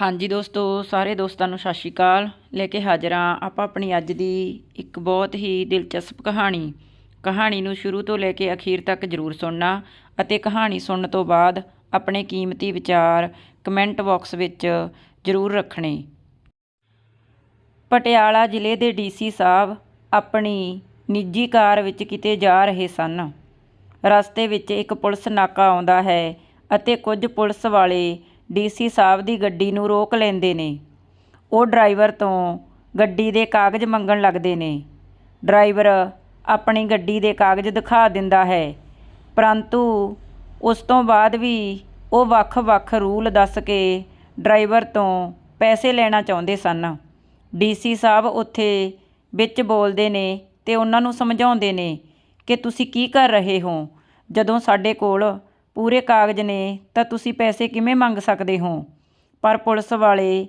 ਹਾਂਜੀ ਦੋਸਤੋ, ਸਾਰੇ ਦੋਸਤਾਂ ਨੂੰ ਸਤਿ ਸ਼੍ਰੀ ਅਕਾਲ। ਲੈ ਕੇ ਹਾਜ਼ਰ ਹਾਂ ਆਪਾਂ ਆਪਣੀ ਅੱਜ ਦੀ ਇੱਕ ਬਹੁਤ ਹੀ ਦਿਲਚਸਪ ਕਹਾਣੀ। ਕਹਾਣੀ ਨੂੰ ਸ਼ੁਰੂ ਤੋਂ ਲੈ ਕੇ ਅਖੀਰ ਤੱਕ ਜ਼ਰੂਰ ਸੁਣਨਾ ਅਤੇ ਕਹਾਣੀ ਸੁਣਨ ਤੋਂ ਬਾਅਦ ਆਪਣੇ ਕੀਮਤੀ ਵਿਚਾਰ ਕਮੈਂਟ ਬਾਕਸ ਵਿੱਚ ਜ਼ਰੂਰ ਰੱਖਣੇ। ਪਟਿਆਲਾ ਜ਼ਿਲ੍ਹੇ ਦੇ ਡੀਸੀ ਸਾਹਿਬ ਆਪਣੀ ਨਿੱਜੀ ਕਾਰ ਵਿੱਚ ਕਿਤੇ ਜਾ ਰਹੇ ਸਨ। ਰਸਤੇ ਵਿੱਚ ਇੱਕ ਪੁਲਿਸ ਨਾਕਾ ਆਉਂਦਾ ਹੈ ਅਤੇ ਕੁਝ ਪੁਲਿਸ ਵਾਲੇ ਡੀਸੀ ਸਾਹਿਬ ਦੀ ਗੱਡੀ ਨੂੰ ਰੋਕ ਲੈਂਦੇ ਨੇ। ਉਹ ਡਰਾਈਵਰ ਤੋਂ ਗੱਡੀ ਦੇ ਕਾਗਜ਼ ਮੰਗਣ ਲੱਗਦੇ ਨੇ। ਡਰਾਈਵਰ ਆਪਣੀ ਗੱਡੀ ਦੇ ਕਾਗਜ਼ ਦਿਖਾ ਦਿੰਦਾ ਹੈ, ਪਰੰਤੂ ਉਸ ਤੋਂ ਬਾਅਦ ਵੀ ਉਹ ਵੱਖ-ਵੱਖ ਰੂਲ ਦੱਸ ਕੇ ਡਰਾਈਵਰ ਤੋਂ ਪੈਸੇ ਲੈਣਾ ਚਾਹੁੰਦੇ ਸਨ। ਡੀਸੀ ਸਾਹਿਬ ਉੱਥੇ ਵਿੱਚ ਬੋਲਦੇ ਨੇ ਤੇ ਉਹਨਾਂ ਨੂੰ ਸਮਝਾਉਂਦੇ ਨੇ ਕਿ ਤੁਸੀਂ ਕੀ ਕਰ ਰਹੇ ਹੋ? ਜਦੋਂ ਸਾਡੇ ਕੋਲ ਪੂਰੇ ਕਾਗਜ਼ ਨੇ, ਤਾਂ ਤੁਸੀਂ ਪੈਸੇ ਕਿਵੇਂ ਮੰਗ ਸਕਦੇ ਹੋ? ਪਰ ਪੁਲਿਸ ਵਾਲੇ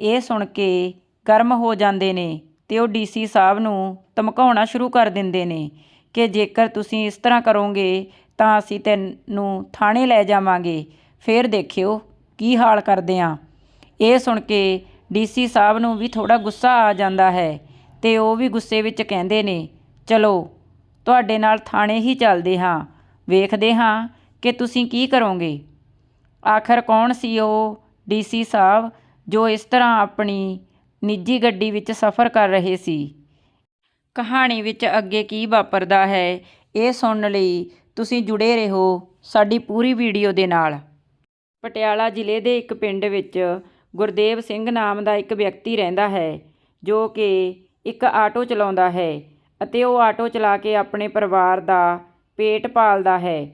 ਇਹ ਸੁਣ ਕੇ ਗਰਮ ਹੋ ਜਾਂਦੇ ਨੇ ਤੇ ਉਹ ਡੀਸੀ ਸਾਹਿਬ ਨੂੰ ਧਮਕਾਉਣਾ ਸ਼ੁਰੂ ਕਰ ਦਿੰਦੇ ਨੇ ਕਿ ਜੇਕਰ ਤੁਸੀਂ ਇਸ ਤਰ੍ਹਾਂ ਕਰੋਗੇ, ਤਾਂ ਅਸੀਂ ਤੈਨੂੰ ਥਾਣੇ ਲੈ ਜਾਵਾਂਗੇ। ਫਿਰ ਦੇਖਿਓ ਕੀ ਹਾਲ ਕਰਦੇ ਆ। ਇਹ ਸੁਣ ਕੇ ਡੀਸੀ ਸਾਹਿਬ ਨੂੰ ਵੀ ਥੋੜਾ ਗੁੱਸਾ ਆ ਜਾਂਦਾ ਹੈ ਤੇ ਉਹ ਵੀ ਗੁੱਸੇ ਵਿੱਚ ਕਹਿੰਦੇ ਨੇ, ਚਲੋ, ਤੁਹਾਡੇ ਨਾਲ ਥਾਣੇ ਹੀ ਚੱਲਦੇ ਹਾਂ, ਵੇਖਦੇ ਹਾਂ ਕਿ ਤੁਸੀਂ ਕੀ ਕਰੋਗੇ? ਆਖਰ ਕੌਣ ਸੀ ਉਹ ਡੀਸੀ ਸਾਹਿਬ ਜੋ ਇਸ ਤਰ੍ਹਾਂ ਆਪਣੀ ਨਿੱਜੀ ਗੱਡੀ ਵਿੱਚ ਸਫ਼ਰ ਕਰ ਰਹੇ ਸੀ? ਕਹਾਣੀ ਵਿੱਚ ਅੱਗੇ ਕੀ ਵਾਪਰਦਾ ਹੈ, ਇਹ ਸੁਣਨ ਲਈ ਤੁਸੀਂ ਜੁੜੇ ਰਹੋ ਸਾਡੀ ਪੂਰੀ ਵੀਡੀਓ ਦੇ ਨਾਲ। ਪਟਿਆਲਾ ਜ਼ਿਲ੍ਹੇ ਦੇ ਇੱਕ ਪਿੰਡ ਵਿੱਚ ਗੁਰਦੇਵ ਸਿੰਘ ਨਾਮ ਦਾ ਇੱਕ ਵਿਅਕਤੀ ਰਹਿੰਦਾ ਹੈ, ਜੋ ਕਿ ਇੱਕ ਆਟੋ ਚਲਾਉਂਦਾ ਹੈ ਅਤੇ ਉਹ ਆਟੋ ਚਲਾ ਕੇ ਆਪਣੇ ਪਰਿਵਾਰ ਦਾ ਪੇਟ ਪਾਲਦਾ ਹੈ।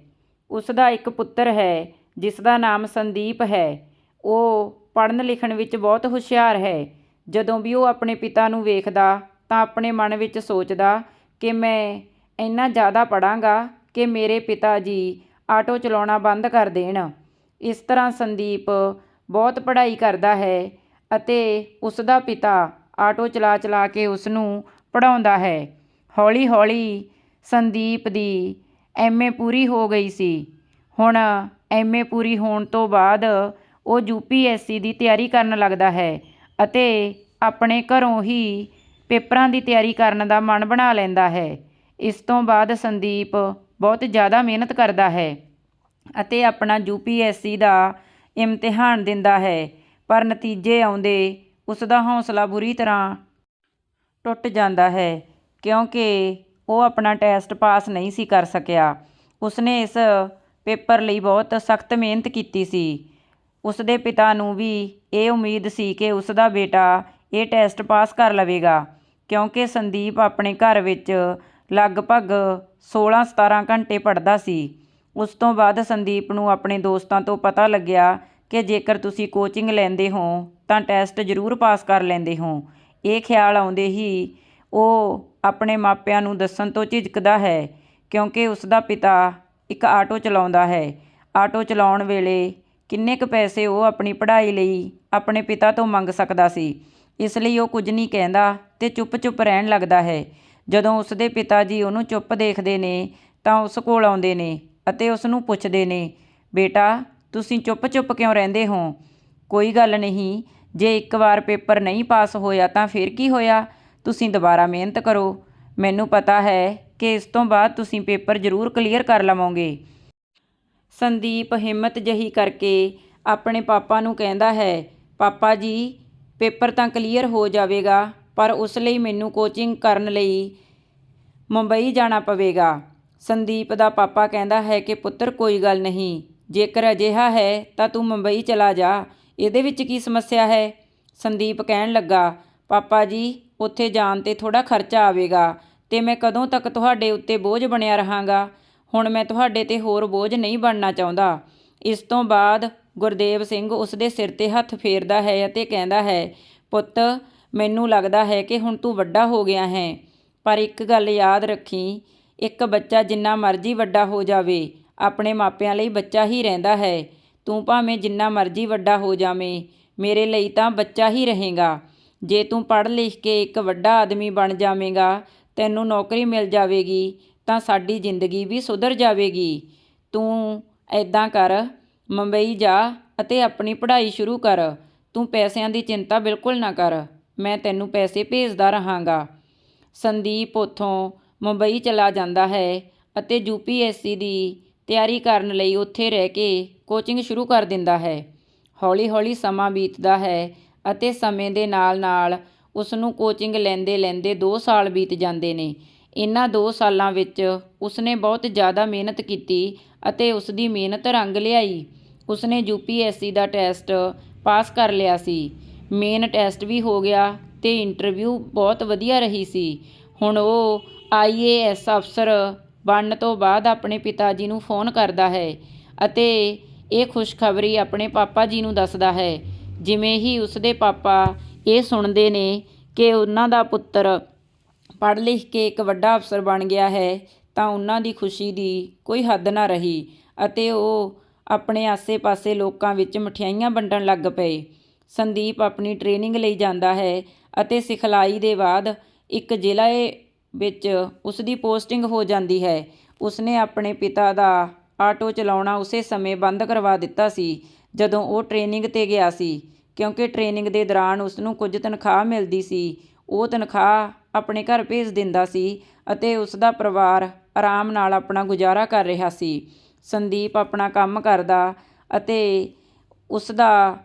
ਉਸ ਦਾ ਇੱਕ ਪੁੱਤਰ ਹੈ ਜਿਸ ਦਾ ਨਾਮ ਸੰਦੀਪ ਹੈ। ਉਹ ਪੜ੍ਹਨ ਲਿਖਣ ਵਿੱਚ ਬਹੁਤ ਹੁਸ਼ਿਆਰ ਹੈ। ਜਦੋਂ ਵੀ ਉਹ ਆਪਣੇ ਪਿਤਾ ਨੂੰ ਵੇਖਦਾ ਤਾਂ ਆਪਣੇ ਮਨ ਵਿੱਚ ਸੋਚਦਾ ਕਿ ਮੈਂ ਇੰਨਾ ਜ਼ਿਆਦਾ ਪੜਾਂਗਾ ਕਿ ਮੇਰੇ ਪਿਤਾ ਜੀ ਆਟੋ ਚਲਾਉਣਾ ਬੰਦ ਕਰ ਦੇਣ। ਇਸ ਤਰ੍ਹਾਂ ਸੰਦੀਪ ਬਹੁਤ ਪੜ੍ਹਾਈ ਕਰਦਾ ਹੈ ਅਤੇ ਉਸ ਦਾ ਪਿਤਾ ਆਟੋ ਚਲਾ ਚਲਾ ਕੇ ਉਸ ਨੂੰ ਪੜਾਉਂਦਾ ਹੈ। ਹੌਲੀ ਹੌਲੀ ਸੰਦੀਪ ਦੀ ਐਮਏ ਪੂਰੀ ਹੋ ਗਈ ਸੀ। ਹੁਣ ਐਮਏ ਪੂਰੀ ਹੋਣ ਤੋਂ ਬਾਅਦ ਉਹ ਯੂਪੀਐਸਸੀ ਦੀ ਤਿਆਰੀ ਕਰਨ ਲੱਗਦਾ ਹੈ ਅਤੇ ਆਪਣੇ ਘਰੋਂ ਹੀ ਪੇਪਰਾਂ ਦੀ ਤਿਆਰੀ ਕਰਨ ਦਾ ਮਨ ਬਣਾ ਲੈਂਦਾ ਹੈ। ਇਸ ਤੋਂ ਬਾਅਦ ਸੰਦੀਪ ਬਹੁਤ ਜ਼ਿਆਦਾ ਮਿਹਨਤ ਕਰਦਾ ਹੈ ਅਤੇ ਆਪਣਾ ਯੂਪੀਐਸਸੀ ਦਾ ਇਮਤਿਹਾਨ ਦਿੰਦਾ ਹੈ, ਪਰ ਨਤੀਜੇ ਆਉਂਦੇ ਉਸ ਦਾ ਹੌਸਲਾ ਬੁਰੀ ਤਰ੍ਹਾਂ ਟੁੱਟ ਜਾਂਦਾ ਹੈ ਕਿਉਂਕਿ ਉਹ ਆਪਣਾ ਟੈਸਟ ਪਾਸ ਨਹੀਂ ਸੀ ਕਰ ਸਕਿਆ। ਉਸਨੇ ਇਸ ਪੇਪਰ ਲਈ ਬਹੁਤ ਸਖਤ ਮਿਹਨਤ ਕੀਤੀ ਸੀ। ਉਸਦੇ ਪਿਤਾ ਨੂੰ ਵੀ ਇਹ ਉਮੀਦ ਸੀ ਕਿ ਉਸਦਾ ਬੇਟਾ ਇਹ ਟੈਸਟ ਪਾਸ ਕਰ ਲਵੇਗਾ, ਕਿਉਂਕਿ ਸੰਦੀਪ ਆਪਣੇ ਘਰ ਵਿੱਚ ਲਗਭਗ 16-17 ਘੰਟੇ ਪੜ੍ਹਦਾ ਸੀ। ਉਸ ਤੋਂ ਬਾਅਦ ਸੰਦੀਪ ਨੂੰ ਆਪਣੇ ਦੋਸਤਾਂ ਤੋਂ ਪਤਾ ਲੱਗਿਆ ਕਿ ਜੇਕਰ ਤੁਸੀਂ ਕੋਚਿੰਗ ਲੈਂਦੇ ਹੋ, ਤਾਂ ਟੈਸਟ ਜ਼ਰੂਰ ਪਾਸ ਕਰ ਲੈਂਦੇ ਹੋ। ਇਹ ਖਿਆਲ ਆਉਂਦੇ ਹੀ ਉਹ ਆਪਣੇ ਮਾਪਿਆਂ ਨੂੰ ਦੱਸਣ ਤੋਂ ਝਿਜਕਦਾ ਹੈ, ਕਿਉਂਕਿ ਉਸ ਦਾ ਪਿਤਾ ਇੱਕ ਆਟੋ ਚਲਾਉਂਦਾ ਹੈ। ਆਟੋ ਚਲਾਉਣ ਵੇਲੇ ਕਿੰਨੇ ਕੁ ਪੈਸੇ ਉਹ ਆਪਣੀ ਪੜ੍ਹਾਈ ਲਈ ਆਪਣੇ ਪਿਤਾ ਤੋਂ ਮੰਗ ਸਕਦਾ ਸੀ। ਇਸ ਲਈ ਉਹ ਕੁਝ ਨਹੀਂ ਕਹਿੰਦਾ ਤੇ ਚੁੱਪ-ਚੁੱਪ ਰਹਿਣ ਲੱਗਦਾ ਹੈ। ਜਦੋਂ ਉਸ ਦੇ ਪਿਤਾ ਜੀ ਉਹਨੂੰ ਚੁੱਪ ਦੇਖਦੇ ਨੇ ਤਾਂ ਉਸ ਕੋਲ ਆਉਂਦੇ ਨੇ ਅਤੇ ਉਸ ਨੂੰ ਪੁੱਛਦੇ ਨੇ, ਬੇਟਾ, ਤੁਸੀਂ ਚੁੱਪ-ਚੁੱਪ ਕਿਉਂ ਰਹਿੰਦੇ ਹੋ? ਕੋਈ ਗੱਲ ਨਹੀਂ, ਜੇ ਇੱਕ ਵਾਰ ਪੇਪਰ ਨਹੀਂ ਪਾਸ ਹੋਇਆ ਤਾਂ ਫਿਰ ਕੀ ਹੋਇਆ? ਤੁਸੀਂ ਦੁਬਾਰਾ ਮਿਹਨਤ ਕਰੋ। ਮੈਨੂੰ ਪਤਾ ਹੈ ਕਿ ਇਸ ਤੋਂ ਬਾਅਦ ਤੁਸੀਂ ਪੇਪਰ ਜ਼ਰੂਰ ਕਲੀਅਰ ਕਰ ਲਵੋਗੇ। ਸੰਦੀਪ ਹਿੰਮਤ ਜਹੀ ਕਰਕੇ ਆਪਣੇ ਪਾਪਾ ਨੂੰ ਕਹਿੰਦਾ ਹੈ, ਪਾਪਾ ਜੀ, ਪੇਪਰ ਤਾਂ ਕਲੀਅਰ ਹੋ ਜਾਵੇਗਾ, ਪਰ ਉਸ ਲਈ ਮੈਨੂੰ ਕੋਚਿੰਗ ਕਰਨ ਲਈ ਮੁੰਬਈ ਜਾਣਾ ਪਵੇਗਾ। ਸੰਦੀਪ ਦਾ ਪਾਪਾ ਕਹਿੰਦਾ ਹੈ ਕਿ, ਪੁੱਤਰ, ਕੋਈ ਗੱਲ ਨਹੀਂ। ਜੇਕਰ ਅਜਿਹਾ ਹੈ, ਤਾਂ ਤੂੰ ਮੁੰਬਈ ਚਲਾ ਜਾ। ਇਹਦੇ ਵਿੱਚ ਕੀ ਸਮੱਸਿਆ ਹੈ? ਸੰਦੀਪ ਕਹਿਣ ਲੱਗਾ, ਪਾਪਾ ਜੀ ਉੱਥੇ ਜਾਣ ਤੇ ਥੋੜਾ ਖਰਚਾ ਆਵੇਗਾ ਤੇ ਮੈਂ ਕਦੋਂ ਤੱਕ ਤੁਹਾਡੇ ਉੱਤੇ ਬੋਝ ਬਣਿਆ ਰਹਾਂਗਾ? ਹੁਣ ਮੈਂ ਤੁਹਾਡੇ ਤੇ ਹੋਰ ਬੋਝ ਨਹੀਂ ਬਣਨਾ ਚਾਹੁੰਦਾ। ਇਸ ਤੋਂ ਬਾਅਦ ਗੁਰਦੇਵ ਸਿੰਘ ਉਸ ਦੇ ਸਿਰ ਤੇ ਹੱਥ ਫੇਰਦਾ ਹੈ ਅਤੇ ਕਹਿੰਦਾ ਹੈ, ਪੁੱਤ, ਮੈਨੂੰ ਲੱਗਦਾ ਹੈ ਕਿ ਹੁਣ ਤੂੰ ਵੱਡਾ ਹੋ ਗਿਆ ਹੈ। ਪਰ ਇੱਕ ਗੱਲ ਯਾਦ ਰੱਖੀ, ਇੱਕ ਬੱਚਾ ਜਿੰਨਾ ਮਰਜ਼ੀ ਵੱਡਾ ਹੋ ਜਾਵੇ, ਆਪਣੇ ਮਾਪਿਆਂ ਲਈ ਬੱਚਾ ਹੀ ਰਹਿੰਦਾ ਹੈ। ਤੂੰ ਭਾਵੇਂ ਜਿੰਨਾ ਮਰਜ਼ੀ ਵੱਡਾ ਹੋ ਜਾਵੇਂ, ਮੇਰੇ ਲਈ ਤਾਂ ਬੱਚਾ ਹੀ ਰਹੇਗਾ। ਜੇ ਤੂੰ ਪੜ੍ਹ ਲਿਖ ਕੇ ਇੱਕ ਵੱਡਾ ਆਦਮੀ ਬਣ ਜਾਵੇਂਗਾ, ਤੈਨੂੰ ਨੌਕਰੀ ਮਿਲ ਜਾਵੇਗੀ, ਤਾਂ ਸਾਡੀ ਜ਼ਿੰਦਗੀ ਵੀ ਸੁਧਰ ਜਾਵੇਗੀ। ਤੂੰ ਐਦਾਂ ਕਰ, ਮੁੰਬਈ ਜਾ ਅਤੇ ਆਪਣੀ ਪੜ੍ਹਾਈ ਸ਼ੁਰੂ ਕਰ। ਤੂੰ ਪੈਸਿਆਂ ਦੀ ਚਿੰਤਾ ਬਿਲਕੁਲ ਨਾ ਕਰ। ਮੈਂ ਤੈਨੂੰ ਪੈਸੇ ਭੇਜਦਾ ਰਹਾਂਗਾ। ਸੰਦੀਪ ਉੱਥੋਂ ਮੁੰਬਈ ਚਲਾ ਜਾਂਦਾ ਹੈ ਅਤੇ ਯੂਪੀਐਸਸੀ ਦੀ ਤਿਆਰੀ ਕਰਨ ਲਈ ਉੱਥੇ ਰਹਿ ਕੇ ਕੋਚਿੰਗ ਸ਼ੁਰੂ ਕਰ ਦਿੰਦਾ ਹੈ। ਹੌਲੀ-ਹੌਲੀ ਸਮਾਂ ਬੀਤਦਾ ਹੈ ਅਤੇ ਸਮੇਂ ਦੇ ਨਾਲ-ਨਾਲ ਉਸ ਨੂੰ ਕੋਚਿੰਗ ਲੈਂਦੇ ਲੈਂਦੇ 2 ਸਾਲ ਬੀਤ ਜਾਂਦੇ ਨੇ। ਇਨ੍ਹਾਂ 2 ਸਾਲਾਂ ਵਿੱਚ ਉਸਨੇ ਬਹੁਤ ਜ਼ਿਆਦਾ ਮਿਹਨਤ ਕੀਤੀ ਅਤੇ ਉਸ ਦੀ ਮਿਹਨਤ ਰੰਗ ਲਿਆਈ। ਉਸਨੇ ਯੂਪੀਐਸਸੀ ਦਾ ਟੈਸਟ ਪਾਸ ਕਰ ਲਿਆ ਸੀ। ਮੇਨ ਟੈਸਟ ਵੀ ਹੋ ਗਿਆ ਤੇ ਇੰਟਰਵਿਊ ਬਹੁਤ ਵਧੀਆ ਰਹੀ ਸੀ। ਹੁਣ ਉਹ ਆਈਏਐਸ ਅਫਸਰ ਬਣਨ ਤੋਂ ਬਾਅਦ ਆਪਣੇ ਪਿਤਾ ਜੀ ਨੂੰ ਫੋਨ ਕਰਦਾ ਹੈ ਅਤੇ ਇਹ ਖੁਸ਼ਖਬਰੀ ਆਪਣੇ ਪਾਪਾ ਜੀ ਨੂੰ ਦੱਸਦਾ ਹੈ। ਜਿਵੇਂ ਹੀ ਉਸਦੇ ਪਾਪਾ ਇਹ ਸੁਣਦੇ ਨੇ ਕਿ ਉਹਨਾਂ ਦਾ ਪੁੱਤਰ ਪੜ੍ਹ ਲਿਖ ਕੇ ਇੱਕ ਵੱਡਾ ਅਫਸਰ ਬਣ ਗਿਆ ਹੈ, ਤਾਂ ਉਹਨਾਂ ਦੀ ਖੁਸ਼ੀ ਦੀ ਕੋਈ ਹੱਦ ਨਾ ਰਹੀ ਅਤੇ ਉਹ ਆਪਣੇ ਆਸੇ-ਪਾਸੇ ਲੋਕਾਂ ਵਿੱਚ ਮਠਿਆਈਆਂ ਵੰਡਣ ਲੱਗ ਪਏ। ਸੰਦੀਪ ਆਪਣੀ ਟ੍ਰੇਨਿੰਗ ਲਈ ਜਾਂਦਾ ਹੈ ਅਤੇ ਸਿਖਲਾਈ ਦੇ ਬਾਅਦ ਇੱਕ ਜ਼ਿਲ੍ਹੇ ਵਿੱਚ ਉਸ ਦੀ ਪੋਸਟਿੰਗ ਹੋ ਜਾਂਦੀ ਹੈ। ਉਸਨੇ ਆਪਣੇ ਪਿਤਾ ਦਾ ਆਟੋ ਚਲਾਉਣਾ ਉਸੇ ਸਮੇਂ ਬੰਦ ਕਰਵਾ ਦਿੱਤਾ ਸੀ ਜਦੋਂ ਉਹ ਟ੍ਰੇਨਿੰਗ ਤੇ ਗਿਆ ਸੀ, ਕਿਉਂਕਿ ਟ੍ਰੇਨਿੰਗ ਦੇ ਦੌਰਾਨ ਉਸ ਨੂੰ ਕੁਝ ਤਨਖਾਹ ਮਿਲਦੀ ਸੀ। ਉਹ ਤਨਖਾਹ ਆਪਣੇ ਘਰ ਭੇਜ ਦਿੰਦਾ ਸੀ ਅਤੇ ਉਸ ਦਾ ਪਰਿਵਾਰ ਆਰਾਮ ਨਾਲ ਆਪਣਾ ਗੁਜ਼ਾਰਾ ਕਰ ਰਿਹਾ ਸੀ। ਸੰਦੀਪ ਆਪਣਾ ਕੰਮ ਕਰਦਾ ਅਤੇ ਉਸ ਦਾ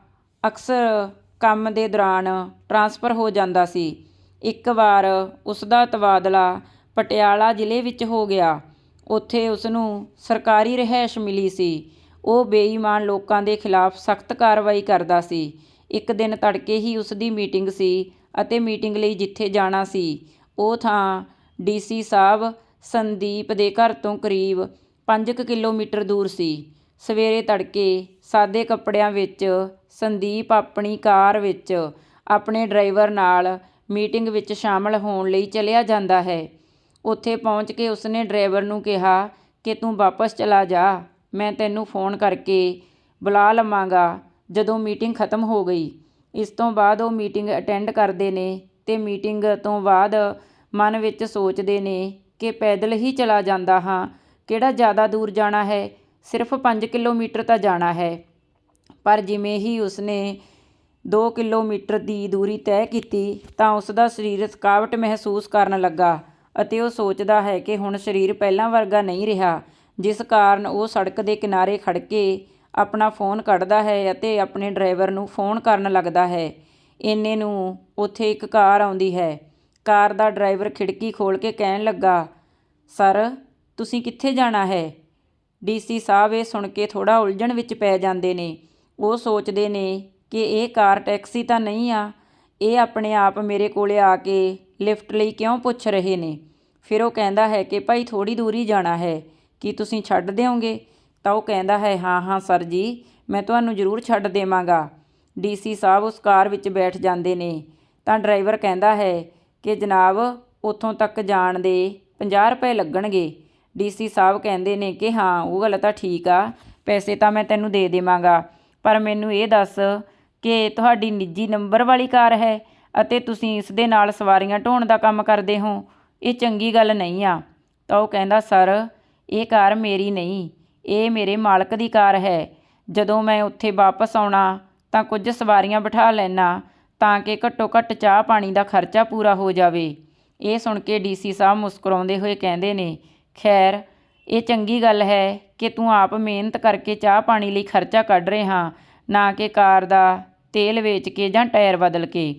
ਅਕਸਰ ਕੰਮ ਦੇ ਦੌਰਾਨ ਟਰਾਂਸਫਰ ਹੋ ਜਾਂਦਾ ਸੀ। ਇੱਕ ਵਾਰ ਉਸ ਦਾ ਤਬਾਦਲਾ ਪਟਿਆਲਾ ਜ਼ਿਲ੍ਹੇ ਵਿੱਚ ਹੋ ਗਿਆ। ਉੱਥੇ ਉਸ ਨੂੰ ਸਰਕਾਰੀ ਰਿਹਾਇਸ਼ ਮਿਲੀ ਸੀ। ਉਹ ਬੇਈਮਾਨ ਲੋਕਾਂ ਦੇ ਖਿਲਾਫ ਸਖਤ ਕਾਰਵਾਈ ਕਰਦਾ ਸੀ। ਇੱਕ ਦਿਨ ਤੜਕੇ ਹੀ ਉਸ ਦੀ ਮੀਟਿੰਗ ਸੀ ਅਤੇ ਮੀਟਿੰਗ ਲਈ ਜਿੱਥੇ ਜਾਣਾ ਸੀ, ਉਹ ਥਾਂ ਡੀਸੀ ਸਾਹਿਬ ਸੰਦੀਪ ਦੇ ਘਰ ਤੋਂ ਕਰੀਬ 5 ਕਿਲੋਮੀਟਰ ਦੂਰ ਸੀ। ਸਵੇਰੇ ਤੜਕੇ ਸਾਦੇ ਕੱਪੜਿਆਂ ਵਿੱਚ ਸੰਦੀਪ ਆਪਣੀ ਕਾਰ ਵਿੱਚ ਆਪਣੇ ਡਰਾਈਵਰ ਨਾਲ ਮੀਟਿੰਗ ਵਿੱਚ ਸ਼ਾਮਲ ਹੋਣ ਲਈ ਚਲਿਆ ਜਾਂਦਾ ਹੈ। ਉੱਥੇ ਪਹੁੰਚ ਕੇ ਉਸਨੇ ਡਰਾਈਵਰ ਨੂੰ ਕਿਹਾ ਕਿ ਤੂੰ ਵਾਪਸ ਚਲਾ ਜਾ। ਮੈਂ ਤੈਨੂੰ ਫੋਨ ਕਰਕੇ ਬੁਲਾ ਲਵਾਂਗਾ। ਜਦੋਂ ਮੀਟਿੰਗ ਖਤਮ ਹੋ ਗਈ, ਇਸ ਤੋਂ ਬਾਅਦ ਉਹ ਮੀਟਿੰਗ ਅਟੈਂਡ ਕਰਦੇ ਨੇ ਅਤੇ ਮੀਟਿੰਗ ਤੋਂ ਬਾਅਦ ਮਨ ਵਿੱਚ ਸੋਚਦੇ ਨੇ ਕਿ ਪੈਦਲ ਹੀ ਚਲਾ ਜਾਂਦਾ ਹਾਂ। ਕਿਹੜਾ ਜ਼ਿਆਦਾ ਦੂਰ ਜਾਣਾ ਹੈ? ਸਿਰਫ ਪੰਜ ਕਿਲੋਮੀਟਰ ਤਾਂ ਜਾਣਾ ਹੈ। ਪਰ ਜਿਵੇਂ ਹੀ ਉਸਨੇ 2 ਕਿਲੋਮੀਟਰ ਦੀ ਦੂਰੀ ਤੈਅ ਕੀਤੀ, ਤਾਂ ਉਸ ਦਾ ਸਰੀਰ ਥਕਾਵਟ ਮਹਿਸੂਸ ਕਰਨ ਲੱਗਾ ਅਤੇ ਉਹ ਸੋਚਦਾ ਹੈ ਕਿ ਹੁਣ ਸਰੀਰ ਪਹਿਲਾਂ ਵਰਗਾ ਨਹੀਂ ਰਿਹਾ। ਜਿਸ ਕਾਰਨ ਉਹ ਸੜਕ ਦੇ ਕਿਨਾਰੇ ਖੜ੍ਹ ਕੇ ਆਪਣਾ ਫੋਨ ਕੱਢਦਾ ਹੈ ਅਤੇ ਆਪਣੇ ਡਰਾਈਵਰ ਨੂੰ ਫੋਨ ਕਰਨ ਲੱਗਦਾ ਹੈ। ਇੰਨੇ ਨੂੰ ਉੱਥੇ ਇੱਕ ਕਾਰ ਆਉਂਦੀ ਹੈ। ਕਾਰ ਦਾ ਡਰਾਈਵਰ ਖਿੜਕੀ ਖੋਲ੍ਹ ਕੇ ਕਹਿਣ ਲੱਗਾ, ਸਰ, ਤੁਸੀਂ ਕਿੱਥੇ ਜਾਣਾ ਹੈ? ਡੀਸੀ ਸਾਹਿਬ ਇਹ ਸੁਣ ਕੇ ਥੋੜਾ ਉਲਝਣ ਵਿੱਚ ਪੈ ਜਾਂਦੇ ਨੇ। ਉਹ ਸੋਚਦੇ ਨੇ ਕਿ ਇਹ ਕਾਰ ਟੈਕਸੀ ਤਾਂ ਨਹੀਂ ਆ, ਇਹ ਆਪਣੇ ਆਪ ਮੇਰੇ ਕੋਲੇ ਆ ਕੇ ਲਿਫਟ ਲਈ ਕਿਉਂ ਪੁੱਛ ਰਹੇ ਨੇ? ਫਿਰ ਉਹ ਕਹਿੰਦਾ ਹੈ ਕਿ ਭਾਈ ਥੋੜੀ ਦੂਰੀ ਜਾਣਾ ਹੈ। ਕੀ ਤੁਸੀਂ ਛੱਡ ਦਿਓਗੇ? ਤਾਂ ਉਹ ਕਹਿੰਦਾ ਹੈ, ਹਾਂ ਹਾਂ, ਸਰ ਜੀ, ਮੈਂ ਤੁਹਾਨੂੰ ਜ਼ਰੂਰ ਛੱਡ ਦੇਵਾਂਗਾ। ਡੀਸੀ ਸਾਹਿਬ ਉਸ ਕਾਰ ਵਿੱਚ ਬੈਠ ਜਾਂਦੇ ਨੇ। ਤਾਂ ਡਰਾਈਵਰ ਕਹਿੰਦਾ ਹੈ ਕਿ ਜਨਾਬ, ਉੱਥੋਂ ਤੱਕ ਜਾਣ ਦੇ 50 ਰੁਪਏ ਲੱਗਣਗੇ। ਡੀਸੀ ਸਾਹਿਬ ਕਹਿੰਦੇ ਨੇ ਕਿ ਹਾਂ, ਉਹ ਗੱਲ ਤਾਂ ਠੀਕ ਆ, ਪੈਸੇ ਤਾਂ ਮੈਂ ਤੈਨੂੰ ਦੇ ਦੇਵਾਂਗਾ। ਪਰ ਮੈਨੂੰ ਇਹ ਦੱਸ ਕਿ ਤੁਹਾਡੀ ਨਿੱਜੀ ਨੰਬਰ ਵਾਲੀ ਕਾਰ ਹੈ ਅਤੇ ਤੁਸੀਂ ਇਸ ਦੇ ਨਾਲ ਸਵਾਰੀਆਂ ਢੋਣ ਦਾ ਕੰਮ ਕਰਦੇ ਹੋ। ਇਹ ਚੰਗੀ ਗੱਲ ਨਹੀਂ ਆ। ਤਾਂ ਉਹ ਕਹਿੰਦਾ, ਸਰ ਇਹ ਕਾਰ ਮੇਰੀ ਨਹੀਂ, ਇਹ ਮੇਰੇ ਮਾਲਕ ਦੀ ਕਾਰ ਹੈ। ਜਦੋਂ ਮੈਂ ਉੱਥੇ ਵਾਪਸ ਆਉਣਾ ਤਾਂ ਕੁਝ ਸਵਾਰੀਆਂ ਬਿਠਾ ਲੈਣਾ ਤਾਂ ਕਿ ਘੱਟੋ ਘੱਟ ਚਾਹ ਪਾਣੀ ਦਾ ਖਰਚਾ ਪੂਰਾ ਹੋ ਜਾਵੇ। ਇਹ ਸੁਣ ਕੇ ਡੀਸੀ ਸਾਹਿਬ ਮੁਸਕਰਾਉਂਦੇ ਹੋਏ ਕਹਿੰਦੇ ਨੇ, ਖੈਰ, ਇਹ ਚੰਗੀ ਗੱਲ ਹੈ ਕਿ ਤੂੰ ਆਪ ਮਿਹਨਤ ਕਰਕੇ ਚਾਹ ਪਾਣੀ ਲਈ ਖਰਚਾ ਕੱਢ ਰਿਹਾ, ਨਾ ਕਿ ਕਾਰ ਦਾ ਤੇਲ ਵੇਚ ਕੇ ਜਾਂ ਟਾਇਰ ਬਦਲ ਕੇ।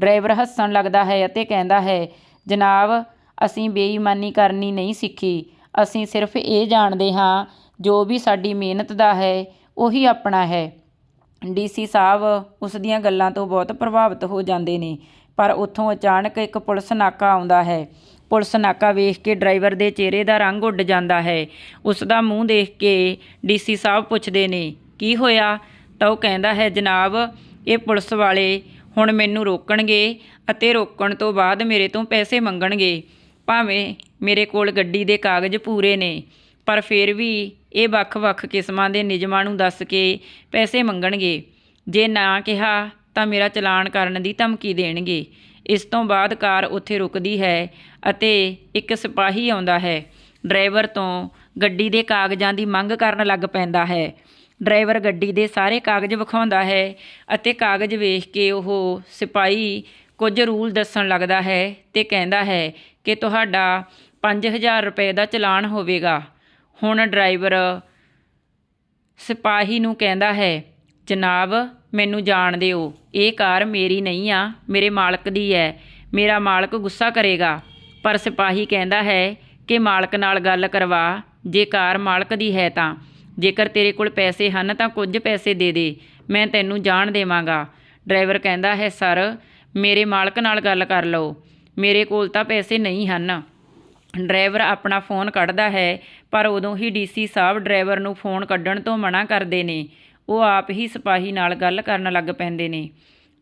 ਡਰਾਈਵਰ ਹੱਸਣ ਲੱਗਦਾ ਹੈ ਅਤੇ ਕਹਿੰਦਾ ਹੈ, ਜਨਾਬ, ਅਸੀਂ ਬੇਈਮਾਨੀ ਕਰਨੀ ਨਹੀਂ ਸਿੱਖੀ। ਅਸੀਂ ਸਿਰਫ ਇਹ ਜਾਣਦੇ ਹਾਂ, ਜੋ ਵੀ ਸਾਡੀ ਮਿਹਨਤ ਦਾ ਹੈ, ਉਹੀ ਆਪਣਾ ਹੈ। ਡੀਸੀ ਸਾਹਿਬ ਉਸ ਦੀਆਂ ਗੱਲਾਂ ਤੋਂ ਬਹੁਤ ਪ੍ਰਭਾਵਿਤ ਹੋ ਜਾਂਦੇ ਨੇ, ਪਰ ਉੱਥੋਂ ਅਚਾਨਕ ਇੱਕ ਪੁਲਿਸ ਨਾਕਾ ਆਉਂਦਾ ਹੈ। ਪੁਲਿਸ ਨਾਕਾ ਵੇਖ ਕੇ ਡਰਾਈਵਰ ਦੇ ਚਿਹਰੇ ਦਾ ਰੰਗ ਉੱਡ ਜਾਂਦਾ ਹੈ। ਉਸ ਦਾ ਮੂੰਹ ਦੇਖ ਕੇ ਡੀਸੀ ਸਾਹਿਬ ਪੁੱਛਦੇ ਨੇ, ਕੀ ਹੋਇਆ? ਤਾਂ ਉਹ ਕਹਿੰਦਾ ਹੈ, ਜਨਾਬ, ਇਹ ਪੁਲਿਸ ਵਾਲੇ ਹੁਣ ਮੈਨੂੰ ਰੋਕਣਗੇ ਅਤੇ ਰੋਕਣ ਤੋਂ ਬਾਅਦ ਮੇਰੇ ਤੋਂ ਪੈਸੇ ਮੰਗਣਗੇ। ਭਾਵੇਂ ਮੇਰੇ ਕੋਲ ਗੱਡੀ ਦੇ ਕਾਗਜ਼ ਪੂਰੇ ਨੇ, ਪਰ ਫਿਰ ਵੀ ਇਹ ਵੱਖ-ਵੱਖ ਕਿਸਮਾਂ ਦੇ ਨਿਯਮਾਂ ਨੂੰ ਦੱਸ ਕੇ ਪੈਸੇ ਮੰਗਣਗੇ। ਜੇ ਨਾ ਕਿਹਾ ਤਾਂ ਮੇਰਾ ਚਲਾਨ ਕਰਨ ਦੀ ਧਮਕੀ ਦੇਣਗੇ। ਇਸ ਤੋਂ ਬਾਅਦ ਕਾਰ ਉੱਥੇ ਰੁਕਦੀ ਹੈ ਅਤੇ ਇੱਕ ਸਿਪਾਹੀ ਆਉਂਦਾ ਹੈ। ਡਰਾਈਵਰ ਤੋਂ ਗੱਡੀ ਦੇ ਕਾਗਜ਼ਾਂ ਦੀ ਮੰਗ ਕਰਨ ਲੱਗ ਪੈਂਦਾ ਹੈ। ਡਰਾਈਵਰ ਗੱਡੀ ਦੇ ਸਾਰੇ ਕਾਗਜ਼ ਵਿਖਾਉਂਦਾ ਹੈ ਅਤੇ ਕਾਗਜ਼ ਵੇਖ ਕੇ ਉਹ ਸਿਪਾਹੀ ਕੁਝ ਰੂਲ ਦੱਸਣ ਲੱਗਦਾ ਹੈ ਤੇ ਕਹਿੰਦਾ ਹੈ ਕਿ ਤੁਹਾਡਾ 5000 ਰੁਪਏ ਦਾ ਚਲਾਨ ਹੋਵੇਗਾ। ਹੁਣ ਡਰਾਈਵਰ ਸਿਪਾਹੀ ਨੂੰ ਕਹਿੰਦਾ ਹੈ, ਜਨਾਬ, ਮੈਨੂੰ ਜਾਣ ਦਿਓ। ਇਹ ਕਾਰ ਮੇਰੀ ਨਹੀਂ ਆ, ਮੇਰੇ ਮਾਲਕ ਦੀ ਹੈ। ਮੇਰਾ ਮਾਲਕ ਗੁੱਸਾ ਕਰੇਗਾ। ਪਰ ਸਿਪਾਹੀ ਕਹਿੰਦਾ ਹੈ ਕਿ ਮਾਲਕ ਨਾਲ ਗੱਲ ਕਰਵਾ, ਜੇ ਕਾਰ ਮਾਲਕ ਦੀ ਹੈ ਤਾਂ। ਜੇਕਰ ਤੇਰੇ ਕੋਲ ਪੈਸੇ ਹਨ ਤਾਂ ਕੁਝ ਪੈਸੇ ਦੇ ਦੇ, ਮੈਂ ਤੈਨੂੰ ਜਾਣ ਦੇਵਾਂਗਾ। ਡਰਾਈਵਰ ਕਹਿੰਦਾ ਹੈ, ਸਰ ਮੇਰੇ ਮਾਲਕ ਨਾਲ ਗੱਲ ਕਰ ਲਓ। ਮੇਰੇ ਕੋਲ ਤਾਂ ਪੈਸੇ ਨਹੀਂ ਹਨ। ਡਰਾਈਵਰ ਆਪਣਾ ਫੋਨ ਕੱਢਦਾ ਹੈ, ਪਰ ਉਦੋਂ ਹੀ ਡੀਸੀ ਸਾਹਿਬ ਡਰਾਈਵਰ ਨੂੰ ਫੋਨ ਕੱਢਣ ਤੋਂ ਮਨਾ ਕਰਦੇ ਨੇ। ਉਹ ਆਪ ਹੀ ਸਿਪਾਹੀ ਨਾਲ ਗੱਲ ਕਰਨ ਲੱਗ ਪੈਂਦੇ ਨੇ।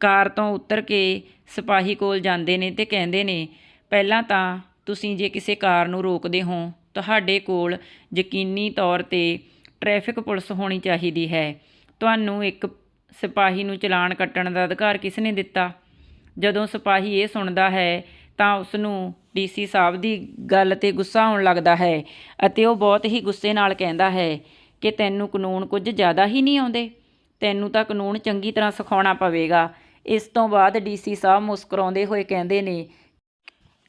ਕਾਰ ਤੋਂ ਉਤਰ ਕੇ ਸਿਪਾਹੀ ਕੋਲ ਜਾਂਦੇ ਨੇ ਤੇ ਕਹਿੰਦੇ ਨੇ, ਪਹਿਲਾਂ ਤਾਂ ਤੁਸੀਂ ਜੇ ਕਿਸੇ ਕਾਰ ਨੂੰ ਰੋਕਦੇ ਹੋ, ਤੁਹਾਡੇ ਕੋਲ ਯਕੀਨੀ ਤੌਰ ਤੇ ਟ੍ਰੈਫਿਕ ਪੁਲਿਸ ਹੋਣੀ ਚਾਹੀਦੀ ਹੈ। ਤੁਹਾਨੂੰ ਇੱਕ ਸਿਪਾਹੀ ਨੂੰ ਚਲਾਨ ਕੱਟਣ ਦਾ ਅਧਿਕਾਰ ਕਿਸ ਨੇ ਦਿੱਤਾ? ਜਦੋਂ ਸਿਪਾਹੀ ਇਹ ਸੁਣਦਾ ਹੈ, ਤਾਂ ਉਸ ਨੂੰ ਡੀਸੀ ਸਾਹਿਬ ਦੀ ਗੱਲ ਤੇ ਗੁੱਸਾ ਆਉਣ ਲੱਗਦਾ ਹੈ ਅਤੇ ਉਹ ਬਹੁਤ ਹੀ ਗੁੱਸੇ ਨਾਲ ਕਹਿੰਦਾ ਹੈ ਕਿ ਤੈਨੂੰ ਕਾਨੂੰਨ ਕੁਝ ਜ਼ਿਆਦਾ ਹੀ ਨਹੀਂ ਆਉਂਦੇ। ਤੈਨੂੰ ਤਾਂ ਕਾਨੂੰਨ ਚੰਗੀ ਤਰ੍ਹਾਂ ਸਿਖਾਉਣਾ ਪਵੇਗਾ। ਇਸ ਤੋਂ ਬਾਅਦ ਡੀਸੀ ਸਾਹਿਬ ਮੁਸਕਰਾਉਂਦੇ ਹੋਏ ਕਹਿੰਦੇ ਨੇ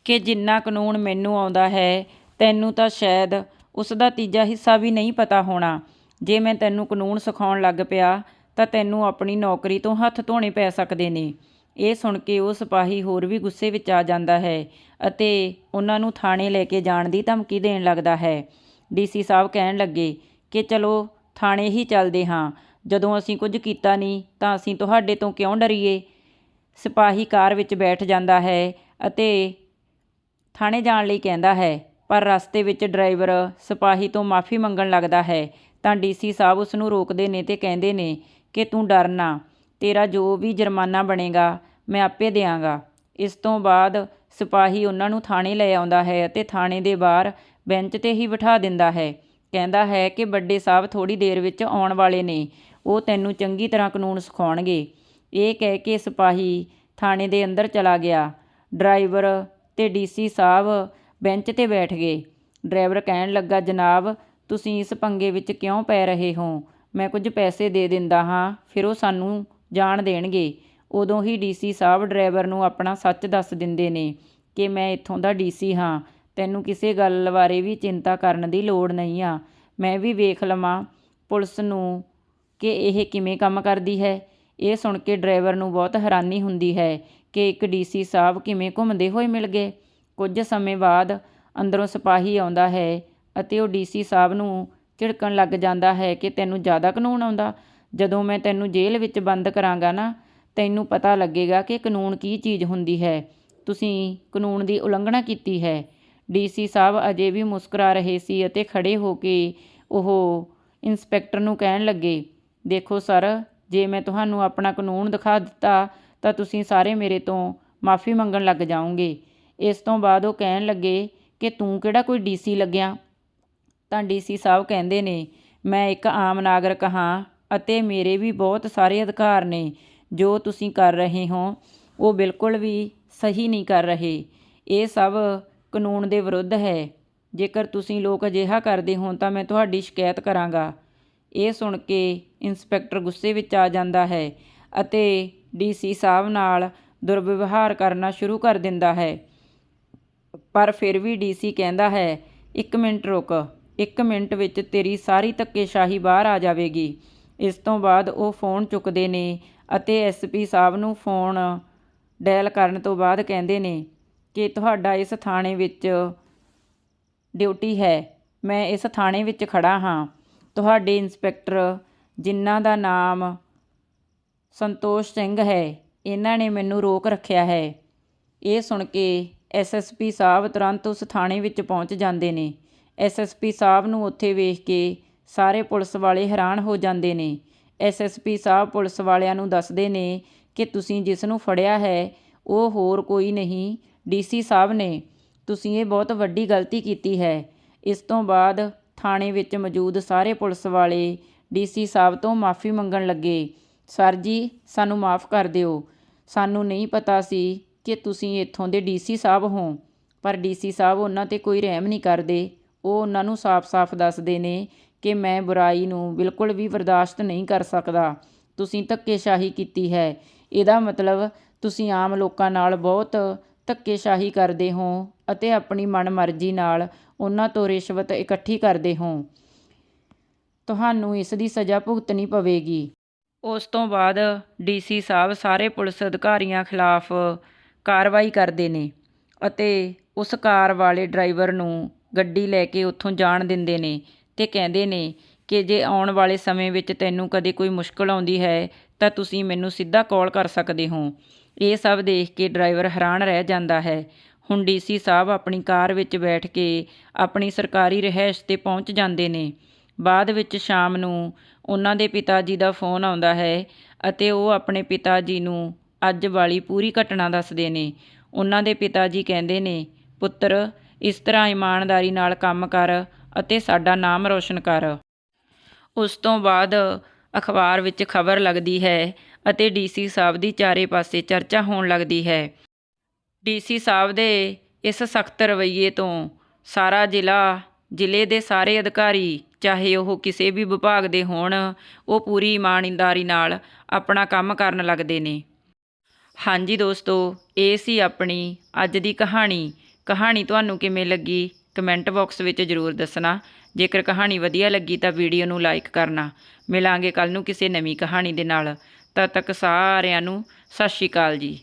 ਕਿ ਜਿੰਨਾ ਕਾਨੂੰਨ ਮੈਨੂੰ ਆਉਂਦਾ ਹੈ, ਤੈਨੂੰ ਤਾਂ ਸ਼ਾਇਦ ਉਸ ਦਾ ਤੀਜਾ ਹਿੱਸਾ ਵੀ ਨਹੀਂ ਪਤਾ ਹੋਣਾ। ਜੇ ਮੈਂ ਤੈਨੂੰ ਕਾਨੂੰਨ ਸਿਖਾਉਣ ਲੱਗ ਪਿਆ, ਤਾਂ ਤੈਨੂੰ ਆਪਣੀ ਨੌਕਰੀ ਤੋਂ ਹੱਥ ਧੋਣੇ ਪੈ ਸਕਦੇ ਨੇ। ਇਹ ਸੁਣ ਕੇ ਉਹ ਸਿਪਾਹੀ ਹੋਰ ਵੀ ਗੁੱਸੇ ਵਿੱਚ ਆ ਜਾਂਦਾ ਹੈ ਅਤੇ ਉਹਨਾਂ ਨੂੰ ਥਾਣੇ ਲੈ ਕੇ ਜਾਣ ਦੀ ਧਮਕੀ ਦੇਣ ਲੱਗਦਾ ਹੈ। ਡੀਸੀ ਸਾਹਿਬ ਕਹਿਣ ਲੱਗੇ ਕਿ ਚਲੋ, ਥਾਣੇ ਹੀ ਚੱਲਦੇ ਹਾਂ। ਜਦੋਂ ਅਸੀਂ ਕੁਝ ਕੀਤਾ ਨਹੀਂ ਤਾਂ ਅਸੀਂ ਤੁਹਾਡੇ ਤੋਂ ਕਿਉਂ ਡਰੀਏ? ਸਿਪਾਹੀ ਕਾਰ ਵਿੱਚ ਬੈਠ ਜਾਂਦਾ ਹੈ ਅਤੇ ਥਾਣੇ ਜਾਣ ਲਈ ਕਹਿੰਦਾ ਹੈ, ਪਰ ਰਸਤੇ ਵਿੱਚ ਡਰਾਈਵਰ ਸਿਪਾਹੀ ਤੋਂ ਮਾਫੀ ਮੰਗਣ ਲੱਗਦਾ ਹੈ ਤਾਂ ਡੀਸੀ ਸਾਹਿਬ ਉਸ ਨੂੰ ਰੋਕਦੇ ਨੇ ਤੇ ਕਹਿੰਦੇ ਨੇ ਕਿ ਤੂੰ ਡਰਨਾ ਤੇਰਾ ਜੋ ਵੀ ਜੁਰਮਾਨਾ ਬਣੇਗਾ, ਮੈਂ ਆਪੇ ਦਿਆਂਗਾ। ਇਸ ਤੋਂ ਬਾਅਦ ਸਿਪਾਹੀ ਉਹਨਾਂ ਨੂੰ ਥਾਣੇ ਲੈ ਆਉਂਦਾ ਹੈ ਅਤੇ ਥਾਣੇ ਦੇ ਬਾਹਰ ਬੈਂਚ ਤੇ ਹੀ ਬਿਠਾ ਦਿੰਦਾ ਹੈ। ਕਹਿੰਦਾ ਹੈ ਕਿ ਵੱਡੇ ਸਾਹਿਬ ਥੋੜੀ ਦੇਰ ਵਿੱਚ ਆਉਣ ਵਾਲੇ ਨੇ, ਉਹ ਤੈਨੂੰ ਚੰਗੀ ਤਰ੍ਹਾਂ ਕਾਨੂੰਨ ਸਿਖਾਉਣਗੇ। ਇਹ ਕਹਿ ਕੇ ਸਿਪਾਹੀ ਥਾਣੇ ਦੇ ਅੰਦਰ ਚਲਾ ਗਿਆ। ਡਰਾਈਵਰ ਤੇ ਡੀਸੀ ਸਾਹਿਬ ਬੈਂਚ ਤੇ ਬੈਠ ਗਏ। ਡਰਾਈਵਰ ਕਹਿਣ ਲੱਗਾ, ਜਨਾਬ, ਤੁਸੀਂ ਇਸ ਪੰਗੇ ਵਿੱਚ ਕਿਉਂ ਪੈ ਰਹੇ ਹੋ? ਮੈਂ ਕੁਝ ਪੈਸੇ ਦੇ ਦਿੰਦਾ ਹਾਂ, ਫਿਰ ਉਹ ਸਾਨੂੰ ਜਾਣ ਦੇਣਗੇ। ਉਦੋਂ ਹੀ ਡੀਸੀ ਸਾਹਿਬ ਡਰਾਈਵਰ ਨੂੰ ਆਪਣਾ ਸੱਚ ਦੱਸ ਦਿੰਦੇ ਨੇ ਕਿ ਮੈਂ ਇੱਥੋਂ ਦਾ ਡੀਸੀ ਹਾਂ। ਤੈਨੂੰ ਕਿਸੇ ਗੱਲ ਬਾਰੇ ਵੀ ਚਿੰਤਾ ਕਰਨ ਦੀ ਲੋੜ ਨਹੀਂ ਆ। ਮੈਂ ਵੀ ਵੇਖ ਲਵਾਂ ਪੁਲਿਸ ਨੂੰ ਕਿ ਇਹ ਕਿਵੇਂ ਕੰਮ ਕਰਦੀ ਹੈ। ਇਹ ਸੁਣ ਕੇ ਡਰਾਈਵਰ ਨੂੰ ਬਹੁਤ ਹੈਰਾਨੀ ਹੁੰਦੀ ਹੈ ਕਿ ਇੱਕ ਡੀਸੀ ਸਾਹਿਬ ਕਿਵੇਂ ਘੁੰਮਦੇ ਹੋਏ ਮਿਲ ਗਏ। ਕੁਝ ਸਮੇਂ ਬਾਅਦ ਅੰਦਰੋਂ ਸਿਪਾਹੀ ਆਉਂਦਾ ਹੈ ਅਤੇ ਉਹ ਡੀਸੀ ਸਾਹਿਬ ਨੂੰ ਝਿੜਕਣ ਲੱਗ ਜਾਂਦਾ ਹੈ ਕਿ ਤੈਨੂੰ ਜ਼ਿਆਦਾ ਕਾਨੂੰਨ ਆਉਂਦਾ। ਜਦੋਂ ਮੈਂ ਤੈਨੂੰ ਜੇਲ੍ਹ ਵਿੱਚ ਬੰਦ ਕਰਾਂਗਾ ਨਾ, ਤੈਨੂੰ ਪਤਾ ਲੱਗੇਗਾ ਕਿ ਕਾਨੂੰਨ ਕੀ ਚੀਜ਼ ਹੁੰਦੀ ਹੈ। ਤੁਸੀਂ ਕਾਨੂੰਨ ਦੀ ਉਲੰਘਣਾ ਕੀਤੀ ਹੈ। ਡੀਸੀ ਸਾਹਿਬ ਅਜੇ ਵੀ ਮੁਸਕਰਾ ਰਹੇ ਸੀ ਅਤੇ ਖੜੇ ਹੋ ਕੇ ਉਹ ਇੰਸਪੈਕਟਰ ਨੂੰ ਕਹਿਣ ਲੱਗੇ, ਦੇਖੋ ਸਰ, ਜੇ ਮੈਂ ਤੁਹਾਨੂੰ ਆਪਣਾ ਕਾਨੂੰਨ ਦਿਖਾ ਦਿੱਤਾ, ਤਾਂ ਤੁਸੀਂ ਸਾਰੇ ਮੇਰੇ ਤੋਂ ਮਾਫੀ ਮੰਗਣ ਲੱਗ ਜਾਓਗੇ। ਇਸ ਤੋਂ ਬਾਅਦ ਉਹ ਕਹਿਣ ਲੱਗੇ ਕਿ ਤੂੰ ਕਿਹੜਾ ਕੋਈ ਡੀਸੀ ਲੱਗਿਆ? ਤਾਂ ਡੀਸੀ ਸਾਹਿਬ ਕਹਿੰਦੇ ਨੇ, ਮੈਂ ਇੱਕ ਆਮ ਨਾਗਰਿਕ ਹਾਂ ਅਤੇ ਮੇਰੇ ਵੀ ਬਹੁਤ ਸਾਰੇ ਅਧਿਕਾਰ ਨੇ, ਜੋ ਤੁਸੀਂ ਕਰ ਰਹੇ ਹੋ। ਉਹ ਬਿਲਕੁਲ ਵੀ ਸਹੀ ਨਹੀਂ ਕਰ ਰਹੇ। ਇਹ ਸਭ ਕਾਨੂੰਨ ਦੇ ਵਿਰੁੱਧ ਹੈ। ਜੇਕਰ ਤੁਸੀਂ ਲੋਕ ਅਜਿਹਾ ਕਰਦੇ ਹੋ ਤਾਂ ਮੈਂ ਤੁਹਾਡੀ ਸ਼ਿਕਾਇਤ ਕਰਾਂਗਾ। ਇਹ ਸੁਣ ਕੇ ਇੰਸਪੈਕਟਰ ਗੁੱਸੇ ਵਿੱਚ ਆ ਜਾਂਦਾ ਹੈ ਅਤੇ ਡੀਸੀ ਸਾਹਿਬ ਨਾਲ ਦੁਰਵਿਵਹਾਰ ਕਰਨਾ ਸ਼ੁਰੂ ਕਰ ਦਿੰਦਾ ਹੈ। ਪਰ ਫਿਰ ਵੀ ਡੀਸੀ ਕਹਿੰਦਾ ਹੈ, ਇੱਕ ਮਿੰਟ ਰੁਕ, ਇੱਕ ਮਿੰਟ ਵਿੱਚ ਤੇਰੀ ਸਾਰੀ ਧੱਕੇਸ਼ਾਹੀ ਬਾਹਰ ਆ ਜਾਵੇਗੀ। ਇਸ ਤੋਂ ਬਾਅਦ ਉਹ ਫੋਨ ਚੁੱਕਦੇ ਨੇ ਅਤੇ ਐਸਪੀ ਸਾਹਿਬ ਨੂੰ ਫੋਨ ਡਾਇਲ ਕਰਨ ਤੋਂ ਬਾਅਦ ਕਹਿੰਦੇ ਨੇ ਕਿ ਤੁਹਾਡਾ ਇਸ ਥਾਣੇ ਵਿੱਚ ਡਿਊਟੀ ਹੈ। ਮੈਂ ਇਸ ਥਾਣੇ ਵਿੱਚ ਖੜਾ ਹਾਂ। ਤੁਹਾਡੇ ਇੰਸਪੈਕਟਰ, ਜਿਨ੍ਹਾਂ ਦਾ ਨਾਮ ਸੰਤੋਸ਼ ਸਿੰਘ ਹੈ, ਇਹਨਾਂ ਨੇ ਮੈਨੂੰ ਰੋਕ ਰੱਖਿਆ ਹੈ। ਇਹ ਸੁਣ ਕੇ ਐਸਐਸਪੀ ਸਾਹਿਬ ਤੁਰੰਤ ਉਸ ਥਾਣੇ ਵਿੱਚ ਪਹੁੰਚ ਜਾਂਦੇ ਨੇ। ਐਸਐਸਪੀ ਸਾਹਿਬ ਨੂੰ ਉੱਥੇ ਵੇਖ ਕੇ ਸਾਰੇ ਪੁਲਿਸ ਵਾਲੇ ਹੈਰਾਨ ਹੋ ਜਾਂਦੇ ਨੇ। ਐਸਐਸਪੀ ਸਾਹਿਬ ਪੁਲਿਸ ਵਾਲਿਆਂ ਨੂੰ ਦੱਸਦੇ ਨੇ ਕਿ ਤੁਸੀਂ ਜਿਸ ਨੂੰ ਫੜਿਆ ਹੈ, ਉਹ ਹੋਰ ਕੋਈ ਨਹੀਂ। ਡੀਸੀ ਸਾਹਿਬ ਨੇ, ਤੁਸੀਂ ਇਹ ਬਹੁਤ ਵੱਡੀ ਗਲਤੀ ਕੀਤੀ ਹੈ। ਇਸ ਤੋਂ ਬਾਅਦ ਥਾਣੇ ਵਿੱਚ ਮੌਜੂਦ ਸਾਰੇ ਪੁਲਿਸ ਵਾਲੇ ਡੀਸੀ ਸਾਹਿਬ ਤੋਂ ਮਾਫੀ ਮੰਗਣ ਲੱਗੇ। ਸਰ ਜੀ, ਸਾਨੂੰ ਮਾਫ ਕਰ ਦਿਓ। ਸਾਨੂੰ ਨਹੀਂ ਪਤਾ ਸੀ ਕਿ ਤੁਸੀਂ ਇੱਥੋਂ ਦੇ ਡੀਸੀ ਸਾਹਿਬ ਹੋ, ਪਰ ਡੀਸੀ ਸਾਹਿਬ ਉਹਨਾਂ ਤੇ ਕੋਈ ਰਹਿਮ ਨਹੀਂ ਕਰਦੇ। ਉਹ ਉਹਨਾਂ ਨੂੰ ਸਾਫ਼-ਸਾਫ਼ ਦੱਸਦੇ ਨੇ ਕਿ ਮੈਂ ਬੁਰਾਈ ਨੂੰ ਬਿਲਕੁਲ ਵੀ ਬਰਦਾਸ਼ਤ ਨਹੀਂ ਕਰ ਸਕਦਾ। ਤੁਸੀਂ ਧੱਕੇਸ਼ਾਹੀ ਕੀਤੀ ਹੈ। ਇਹਦਾ ਮਤਲਬ ਤੁਸੀਂ ਆਮ ਲੋਕਾਂ ਨਾਲ ਬਹੁਤ ਧੱਕੇਸ਼ਾਹੀ ਕਰਦੇ ਹੋ ਅਤੇ ਆਪਣੀ ਮਨਮਰਜ਼ੀ ਨਾਲ ਉਹਨਾਂ ਤੋਂ ਰਿਸ਼ਵਤ ਇਕੱਠੀ ਕਰਦੇ ਹੋ। ਤੁਹਾਨੂੰ ਇਸ ਦੀ ਸਜ਼ਾ ਭੁਗਤਣੀ ਪਵੇਗੀ। ਉਸ ਤੋਂ ਬਾਅਦ ਡੀਸੀ ਸਾਹਿਬ ਸਾਰੇ ਪੁਲਿਸ ਅਧਿਕਾਰੀਆਂ ਖਿਲਾਫ ਕਾਰਵਾਈ ਕਰਦੇ ਨੇ ਅਤੇ ਉਸ ਕਾਰ ਵਾਲੇ ਡਰਾਈਵਰ ਨੂੰ ਗੱਡੀ ਲੈ ਕੇ ਉੱਥੋਂ ਜਾਣ ਦਿੰਦੇ ਨੇ। ਤੇ ਕਹਿੰਦੇ ਨੇ ਕਿ ਜੇ ਆਉਣ ਵਾਲੇ ਸਮੇਂ ਵਿੱਚ ਤੈਨੂੰ ਕਦੇ ਕੋਈ ਮੁਸ਼ਕਲ ਆਉਂਦੀ ਹੈ, ਤਾਂ ਤੁਸੀਂ ਮੈਨੂੰ ਸਿੱਧਾ ਕਾਲ ਕਰ ਸਕਦੇ ਹੋ। ਇਹ ਸਭ ਦੇਖ ਕੇ ਡਰਾਈਵਰ ਹੈਰਾਨ ਰਹਿ ਜਾਂਦਾ ਹੈ। ਹੁਣ ਡੀਸੀ ਸਾਹਿਬ ਆਪਣੀ ਕਾਰ ਵਿੱਚ ਬੈਠ ਕੇ ਆਪਣੀ ਸਰਕਾਰੀ ਰਿਹਾਇਸ਼ ਤੇ ਪਹੁੰਚ ਜਾਂਦੇ ਨੇ। ਬਾਅਦ ਵਿੱਚ ਸ਼ਾਮ ਨੂੰ ਉਹਨਾਂ ਦੇ ਪਿਤਾ ਜੀ ਦਾ ਫੋਨ ਆਉਂਦਾ ਹੈ ਅਤੇ ਉਹ ਆਪਣੇ ਪਿਤਾ ਜੀ ਨੂੰ ਅੱਜ ਵਾਲੀ ਪੂਰੀ ਘਟਨਾ ਦੱਸਦੇ ਨੇ। ਉਹਨਾਂ ਦੇ ਪਿਤਾ ਜੀ ਕਹਿੰਦੇ ਨੇ, ਪੁੱਤਰ, ਇਸ ਤਰ੍ਹਾਂ ਇਮਾਨਦਾਰੀ ਨਾਲ ਕੰਮ ਕਰ ਅਤੇ ਸਾਡਾ ਨਾਮ ਰੌਸ਼ਨ ਕਰ। ਉਸ ਤੋਂ ਬਾਅਦ ਅਖਬਾਰ ਵਿੱਚ ਖਬਰ ਲੱਗਦੀ ਹੈ ਅਤੇ ਡੀਸੀ ਸਾਹਿਬ ਦੀ ਚਾਰੇ ਪਾਸੇ ਚਰਚਾ ਹੋਣ ਲੱਗਦੀ ਹੈ। ਡੀਸੀ ਸਾਹਿਬ ਦੇ ਇਸ ਸਖਤ ਰਵੱਈਏ ਤੋਂ ਸਾਰਾ ਜ਼ਿਲ੍ਹਾ, ਜ਼ਿਲ੍ਹੇ ਦੇ ਸਾਰੇ ਅਧਿਕਾਰੀ, ਚਾਹੇ ਉਹ ਕਿਸੇ ਵੀ ਵਿਭਾਗ ਦੇ ਹੋਣ, ਉਹ ਪੂਰੀ ਇਮਾਨਦਾਰੀ ਨਾਲ ਆਪਣਾ ਕੰਮ ਕਰਨ ਲੱਗਦੇ ਨੇ। ਹਾਂਜੀ ਦੋਸਤੋ, ਇਹ ਸੀ ਆਪਣੀ ਅੱਜ ਦੀ ਕਹਾਣੀ। ਕਹਾਣੀ ਤੁਹਾਨੂੰ ਕਿਵੇਂ ਲੱਗੀ? ਕਮੈਂਟ ਬਾਕਸ ਵਿੱਚ ਜ਼ਰੂਰ ਦੱਸਣਾ। ਜੇਕਰ ਕਹਾਣੀ ਵਧੀਆ ਲੱਗੀ ਤਾਂ ਵੀਡੀਓ ਨੂੰ ਲਾਈਕ ਕਰਨਾ। ਮਿਲਾਂਗੇ ਕੱਲ ਨੂੰ ਕਿਸੇ ਨਵੀਂ ਕਹਾਣੀ ਦੇ ਨਾਲ। ਤਦ ਤੱਕ ਸਾਰਿਆਂ ਨੂੰ ਸਤਿ ਸ਼੍ਰੀ ਅਕਾਲ ਜੀ।